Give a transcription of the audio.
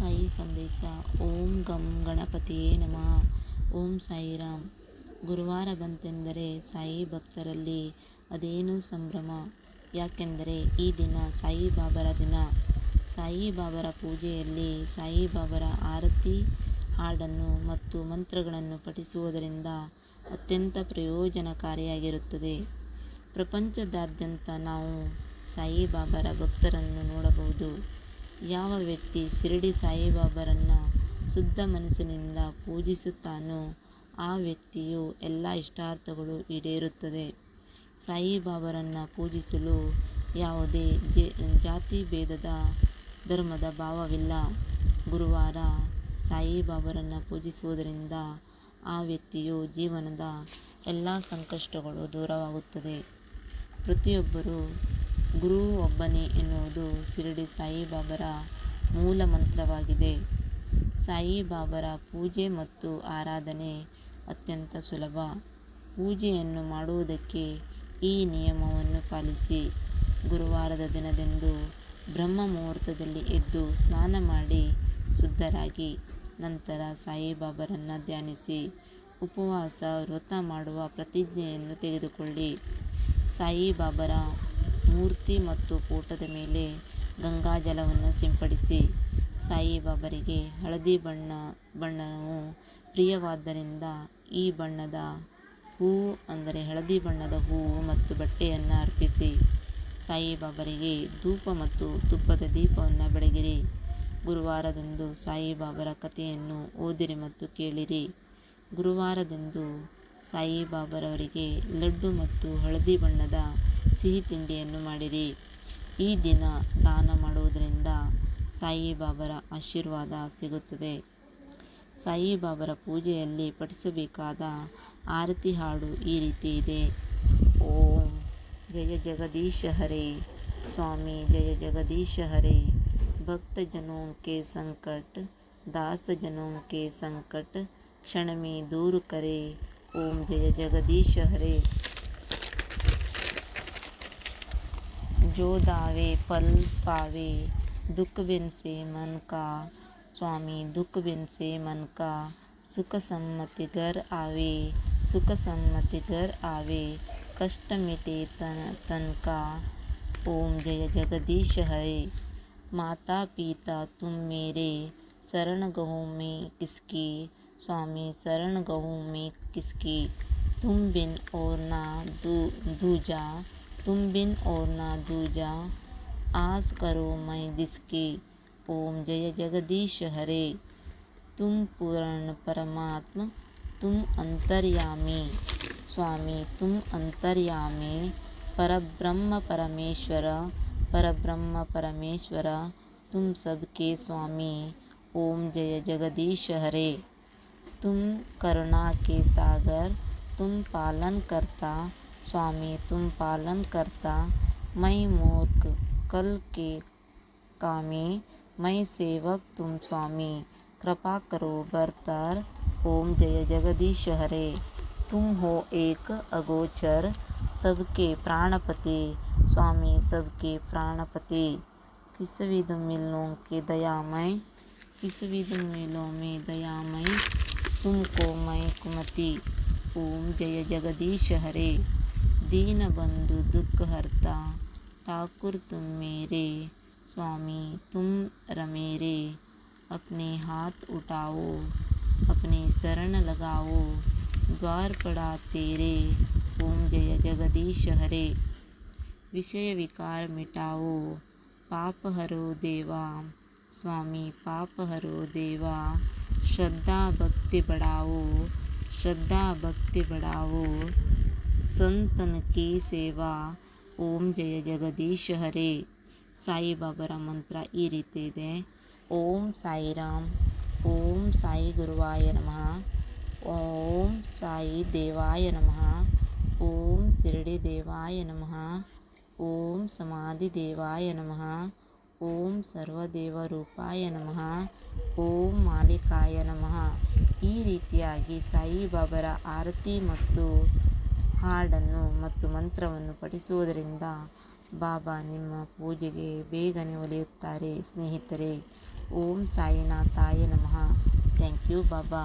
ಸಾಯಿ ಸಂದೇಶ. ಓಂ ಗಂ ಗಣಪತಿಯೇ ನಮಃ. ಓಂ ಸಾಯಿ ರಾಮ್ ಗುರುವಾರ ಬಂತೆಂದರೆ ಸಾಯಿ ಭಕ್ತರಲ್ಲಿ ಅದೇನು ಸಂಭ್ರಮ. ಯಾಕೆಂದರೆ ಈ ದಿನ ಸಾಯಿ ಬಾಬರ ದಿನ. ಸಾಯಿಬಾಬರ ಪೂಜೆಯಲ್ಲಿ ಸಾಯಿಬಾಬರ ಆರತಿ, ಹಾಡನ್ನು ಮತ್ತು ಮಂತ್ರಗಳನ್ನು ಪಠಿಸುವುದರಿಂದ ಅತ್ಯಂತ ಪ್ರಯೋಜನಕಾರಿಯಾಗಿರುತ್ತದೆ. ಪ್ರಪಂಚದಾದ್ಯಂತ ನಾವು ಸಾಯಿಬಾಬರ ಭಕ್ತರನ್ನು ನೋಡಬಹುದು. ಯಾವ ವ್ಯಕ್ತಿ ಶಿರಡಿ ಸಾಯಿಬಾಬಾರನ್ನು ಶುದ್ಧ ಮನಸ್ಸಿನಿಂದ ಪೂಜಿಸುತ್ತಾನೋ ಆ ವ್ಯಕ್ತಿಯು ಎಲ್ಲ ಇಷ್ಟಾರ್ಥಗಳು ಈಡೇರುತ್ತದೆ. ಸಾಯಿಬಾಬಾರನ್ನು ಪೂಜಿಸಲು ಯಾವುದೇ ಜಾತಿ ಭೇದದ ಧರ್ಮದ ಭಾವವಿಲ್ಲ. ಗುರುವಾರ ಸಾಯಿಬಾಬಾರನ್ನು ಪೂಜಿಸುವುದರಿಂದ ಆ ವ್ಯಕ್ತಿಯು ಜೀವನದ ಎಲ್ಲ ಸಂಕಷ್ಟಗಳು ದೂರವಾಗುತ್ತದೆ. ಪ್ರತಿಯೊಬ್ಬರೂ ಗುರು ಒಬ್ಬನೇ ಎನ್ನುವುದು ಶಿರಡಿ ಸಾಯಿಬಾಬರ ಮೂಲ ಮಂತ್ರವಾಗಿದೆ. ಸಾಯಿಬಾಬರ ಪೂಜೆ ಮತ್ತು ಆರಾಧನೆ ಅತ್ಯಂತ ಸುಲಭ. ಪೂಜೆಯನ್ನು ಮಾಡುವುದಕ್ಕೆ ಈ ನಿಯಮವನ್ನು ಪಾಲಿಸಿ ಗುರುವಾರದ ದಿನದಂದು ಬ್ರಹ್ಮ ಮುಹೂರ್ತದಲ್ಲಿ ಎದ್ದು ಸ್ನಾನ ಮಾಡಿ ಶುದ್ಧರಾಗಿ ನಂತರ ಸಾಯಿಬಾಬರನ್ನು ಧ್ಯಾನಿಸಿ ಉಪವಾಸ ವ್ರತ ಮಾಡುವ ಪ್ರತಿಜ್ಞೆಯನ್ನು ತೆಗೆದುಕೊಳ್ಳಿ. ಸಾಯಿಬಾಬಾರ ಮೂರ್ತಿ ಮತ್ತು ಫೋಟೋದ ಮೇಲೆ ಗಂಗಾಜಲವನ್ನು ಸಿಂಪಡಿಸಿ, ಸಾಯಿಬಾಬರಿಗೆ ಹಳದಿ ಬಣ್ಣ, ಬಣ್ಣವು ಪ್ರಿಯವಾದ್ದರಿಂದ ಈ ಬಣ್ಣದ ಹೂವು ಅಂದರೆ ಹಳದಿ ಬಣ್ಣದ ಹೂವು ಮತ್ತು ಬಟ್ಟೆಯನ್ನು ಅರ್ಪಿಸಿ, ಸಾಯಿಬಾಬರಿಗೆ ಧೂಪ ಮತ್ತು ತುಪ್ಪದ ದೀಪವನ್ನು ಬೆಳಗಿರಿ. ಗುರುವಾರದಂದು ಸಾಯಿಬಾಬರ ಕಥೆಯನ್ನು ಓದಿರಿ ಮತ್ತು ಕೇಳಿರಿ. ಗುರುವಾರದಂದು ಸಾಯಿಬಾಬರವರಿಗೆ ಲಡ್ಡು ಮತ್ತು ಹಳದಿ ಬಣ್ಣದ ಸಿಹಿ ತಿಂಡಿಯನ್ನು ಮಾಡಿರಿ ಈ ದಿನ ದಾನ ಮಾಡುವುದರಿಂದ ಸಾಯಿಬಾಬಾರ ಆಶೀರ್ವಾದ ಸಿಗುತ್ತದೆ ಸಾಯಿಬಾಬಾರ ಪೂಜೆಯಲ್ಲಿ ಪಠಿಸಬೇಕಾದ ಆರತಿ ಹಾಡು ಈ ರೀತಿ ಇದೆ ಓಂ ಜಯ ಜಗದೀಶ ಹರೇ ಸ್ವಾಮಿ ಜಯ ಜಗದೀಶ ಹರೇ ಭಕ್ತ ಜನೋं के संकट दास जनों के संकट क्षण में दूर करे ओम जय जगदीश हरे जो दावे पल पावे, दुख बिन से मन का। स्वामी, दुख बिन से मन का। सुख सम्मति घर आवे, सुख सम्मति घर आवे। कष्ट मिटे तन तन का। ओम जय जगदीश हरे। माता पिता तुम मेरे, शरण गहूँ में किसकी? स्वामी, शरण गहूँ में किसकी? तुम बिन और ना दू, दूजा। तुम बिन और ना दूजा। आस करो मैं जिसकी ओम जय जगदीश हरे। तुम पूर्ण परमात्म, तुम अंतर्यामी। स्वामी, तुम अंतर्यामी। परब्रह्म परमेश्वर परब्रह्म परमेश्वर, तुम सबके स्वामी। ओम जय जगदीश हरे। तुम करुणा के सागर, तुम पालन करता स्वामी, तुम पालन करता मैं मूर्ख कल के कामी मैं सेवक तुम स्वामी। कृपा करो बरतर ओम जय जगदीश हरे। तुम हो एक अगोचर सबके प्राणपति। स्वामी, सबके प्राणपति। किस विध मिलों के दयामय, किस विध मिलों में दयामय, तुमको मैं कुमति। ओम जय जगदीश हरे। दीन बंधु दुख हरता, ठाकुर तुम मेरे, स्वामी तुम रमेरे। अपने हाथ उठाओ, अपने शरण लगाओ, द्वार पड़ा तेरे, ओम जय जगदीश हरे। विषय विकार मिटाओ, पाप हरो देवा। स्वामी पाप हरो देवा, श्रद्धा भक्ति बढ़ाओ, श्रद्धा भक्ति बढ़ाओ। संतन की ಸೇವಾ ಓಂ ಜಯ ಜಗದೀಶ ಹರೇ ಸಾಯಿಬಾಬಾರ ಮಂತ್ರ ಈ ರೀತಿ ಇದೆ ಓಂ ಸಾಯಿರಾಮ್ ಓಂ ಸಾಯಿ ಗುರುವಾಯ ನಮಃ ಓಂ ಸಾಯಿ ದೇವಾಯ ನಮಃ ಓಂ ಶಿರಡಿ ದೇವಾಯ ನಮಃ ಓಂ ಸಮಾಧಿ ದೇವಾಯ ನಮಃ ಓಂ ಸರ್ವದೇವರೂಪಾಯ ನಮಃ ಓಂ ಮಾಲಿಕಾಯ ನಮಃ ಈ ರೀತಿಯಾಗಿ ಸಾಯಿಬಾಬಾರ ಆರತಿ ಮತ್ತು ಹಾಡನ್ನು ಮತ್ತು ಮಂತ್ರವನ್ನು ಪಠಿಸುವುದರಿಂದ ಬಾಬಾ ನಿಮ್ಮ ಪೂಜೆಗೆ ಬೇಗನೆ ಒಲಿಯುತ್ತಾರೆ. ಸ್ನೇಹಿತರೆ, ಓಂ ಸಾಯಿನಾಥಾಯ ನಮಃ. Thank you Baba.